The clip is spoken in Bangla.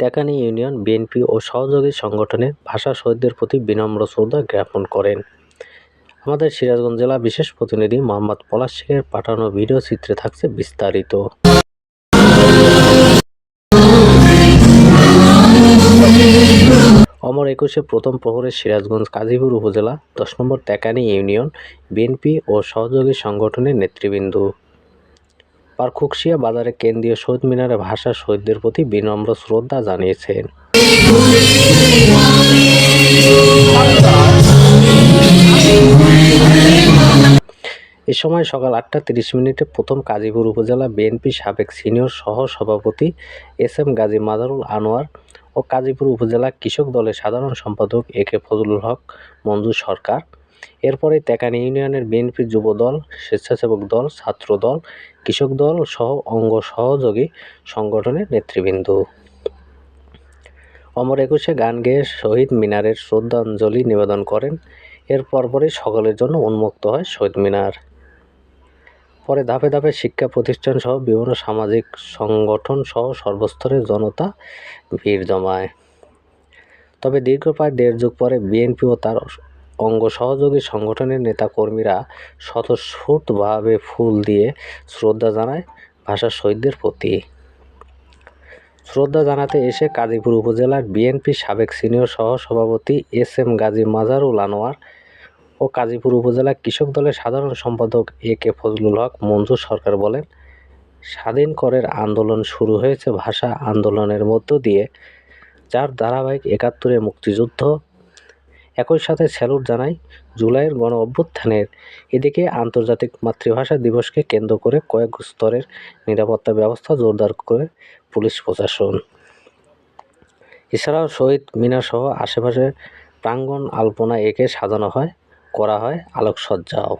তেকানি ইউনিয়ন, বিএনপি ও সহযোগী সংগঠনের ভাষা শহীদদের প্রতি বিনম্র শ্রদ্ধা জ্ঞাপন করেন। আমাদের সিরাজগঞ্জ জেলা বিশেষ প্রতিনিধি মোহাম্মদ পলাশ শেখের পাঠানো ভিডিও চিত্রে থাকছে বিস্তারিত। অমর একুশে প্রথম প্রহরে সিরাজগঞ্জ কাজীপুর উপজেলা দশ নম্বর তেকানি ইউনিয়ন, বিএনপি ও সহযোগী সংগঠনের নেতৃবৃন্দ। পারখুকশিয়া বাজারে কেন্দ্রীয় শহীদ মিনারে ভাষা শহীদদের প্রতি বিনম্র শ্রদ্ধা জানিয়েছেন। এ সময় সকাল আটটা তিরিশ মিনিটে প্রথম কাজীপুর উপজেলা বিএনপি সাবেক সিনিয়র সহ সভাপতি এস এম গাজী মাজারুল আনোয়ার ও কাজীপুর উপজেলা কৃষক দলের সাধারণ সম্পাদক এ কে ফজলুল হক মঞ্জু সরকার এরপরে তেকানি ইউনিয়নের বিএনপি যুব দল স্বেচ্ছাসেবক দল, ছাত্র দল, কৃষক দল সহ অঙ্গ সহযোগী সংগঠনের নেতৃবৃন্দ। অমর একুশে গান গেয়ে শহীদ মিনারের শ্রদ্ধাঞ্জলি নিবেদন করেন। এর পরপরই সকলের জন্য উন্মুক্ত হয় শহীদ মিনার। পরে ধাপে ধাপে শিক্ষা প্রতিষ্ঠান সহ বিভিন্ন সামাজিক সংগঠন সহ সর্বস্তরের জনতা ভিড় জমায়। তবে দীর্ঘ প্রায় দেড় যুগ পরে বিএনপি ও তার অঙ্গ সহযোগী সংগঠনের নেতাকর্মীরা স্বতঃস্ফূর্তভাবে ফুল দিয়ে শ্রদ্ধা জানায় ভাষা শহীদদের প্রতি। শ্রদ্ধা জানাতে এসে কাজীপুর উপজেলার বিএনপি সাবেক সিনিয়র সহ সভাপতি এস এম গাজী মাজারুল আনোয়ার ও কাজীপুর উপজেলা কৃষক দলের সাধারণ সম্পাদক এ কে ফজলুল হক মঞ্জু সরকার বলেন, স্বাধীন করের আন্দোলন শুরু হয়েছে ভাষা আন্দোলনের মধ্য দিয়ে, যার ধারাবাহিক একাত্তরে মুক্তিযুদ্ধ একই সাথে স্যালুট জানাই জুলাইয়ের গণ অভ্যুত্থানের এদিকে আন্তর্জাতিক মাতৃভাষা দিবসকে কেন্দ্র করে কয়েক স্তরের নিরাপত্তা ব্যবস্থা জোরদার করে পুলিশ প্রশাসন। এছাড়াও শহীদ মিনাসহ আশেপাশে প্রাঙ্গণ আলপনা এঁকে সাজানো হয়, করা হয় আলোকসজ্জাও।